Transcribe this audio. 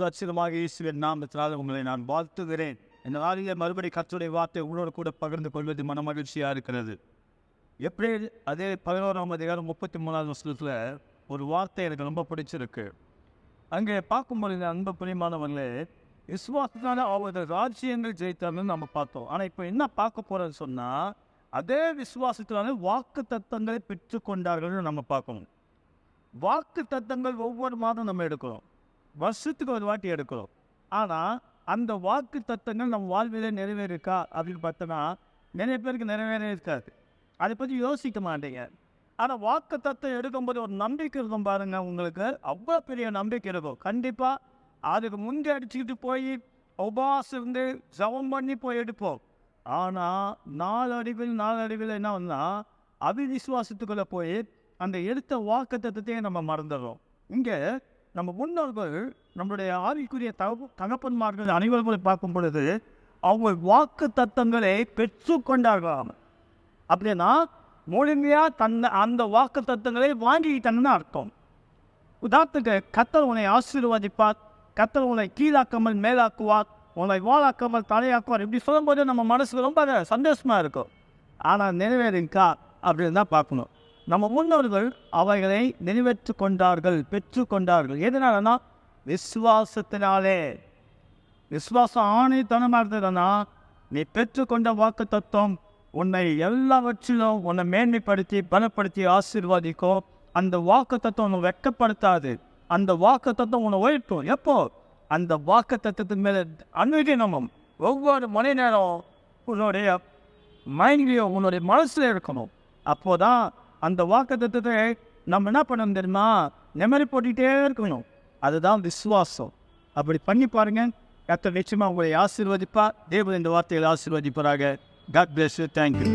கர்த்தரும் அச்சிதமாக இயேசுவின் நாமத்தினால் உங்களை நான் வாழ்த்துகிறேன். இந்த நாளிலே மறுபடி கற்றுடைய வார்த்தை உங்களோடு கூட பகிர்ந்து கொள்வது மன மகிழ்ச்சியாக இருக்கிறது. எப்படி அதே பதினோராம் அதிகாரம் முப்பத்தி மூணாவது வருஷத்தில் ஒரு வார்த்தை எனக்கு ரொம்ப பிடிச்சிருக்கு. அங்கே பார்க்கும்போது அன்பு பிரியமானவர்களே விசுவாசத்தால் அவரது ராஜ்யங்கள் ஜெயித்தார்னு நம்ம பார்த்தோம். ஆனால் இப்போ என்ன பார்க்க போகிறோன்னு சொன்னால் அதே விசுவாசத்தினால வாக்கு தத்தங்களை பெற்றுக்கொண்டார்கள்னு நம்ம பார்க்கணும். வாக்கு தத்தங்கள் ஒவ்வொரு மாதம் நம்ம எடுக்கிறோம். வருஷத்துக்கு ஒரு வாட்டி எடுக்கிறோம். ஆனால் அந்த வாக்கு தத்தங்கள் நம்ம வாழ்விலே நிறைவேறிருக்கா அப்படின்னு பார்த்தோன்னா நிறைய பேருக்கு நிறைவேற இருக்காது. அதை பற்றி யோசிக்க மாட்டேங்க. ஆனால் வாக்கு தத்தம் எடுக்கும்போது ஒரு நம்பிக்கை இருக்கும் பாருங்க உங்களுக்கு. அவ்வளோ பெரிய நம்பிக்கை இருக்கும். கண்டிப்பாக அதுக்கு முந்தி அடிச்சுக்கிட்டு போய் உபாசம் இருந்து ஜபம் பண்ணி போய் எடுப்போம். ஆனால் நாலடிவில் நாலடிவில் என்ன வந்தால் அவிவிசுவாசத்துக்குள்ளே போய் அந்த எடுத்த வாக்கு தத்துவத்தையே நம்ம மறந்துடுறோம். இங்கே நம்ம முன்னோர்கள் நம்மளுடைய ஆவிக்குரிய தகப்பு தகப்பன்மார்கள் அனைவர்களை பார்க்கும் பொழுது அவங்க வாக்கு தத்தங்களை பெற்று கொண்டார்களாம். அப்படின்னா முழுமையாக தன்னை அந்த வாக்கு தத்தங்களை வாங்கிக்கிட்டாங்கன்னு அர்த்தம். உதாரணத்துக்கு கத்தர் உன்னை ஆசீர்வதிப்பார் கத்தர் உன்னை கீழாக்காமல் மேலாக்குவார் உன்னை வாழாக்காமல் தலையாக்குவார் இப்படி சொல்லும்போது நம்ம மனசுக்கு ரொம்ப சந்தோஷமாக இருக்கும். ஆனால் நிறைவேறிக்கா அப்படின்னு தான் பார்க்கணும். நம்ம முன்னோர்கள் அவைகளை நிறைவேற்றி கொண்டார்கள் பெற்று கொண்டார்கள் எதனாலனா? விசுவாசத்தினாலே. விசுவாசம் ஆணைத்தனமாக இருந்ததுன்னா நீ பெற்றுக்கொண்ட வாக்கு தத்துவம் உன்னை எல்லாவற்றிலும் உன்னை மேன்மைப்படுத்தி பலப்படுத்தி ஆசீர்வாதிக்கும். அந்த வாக்கு தத்துவம் உன்னை வெட்கப்படுத்தாது அந்த வாக்கு தத்துவம் உன்னை உயர்த்தும். எப்போ? அந்த வாக்கு தத்துவத்தின் மேலே அனுதினமும் ஒவ்வொரு மணி நேரம் உன்னுடைய மைண்ட்லேயும் உன்னுடைய மனசில் இருக்கணும். அப்போதான் அந்த வாக்கு தத்துவத்தை நம்ம என்ன பண்ணணும் தெரியுமா? நெமரி போட்டுக்கிட்டே இருக்கணும். அதுதான் விசுவாசம். அப்படி பண்ணி பாருங்க. எத்தனை நிச்சயமாக உங்களை ஆசீர்வதிப்பா தேவன் இந்த வார்த்தைகளை ஆசீர்வதிப்பாராக. God bless you thank you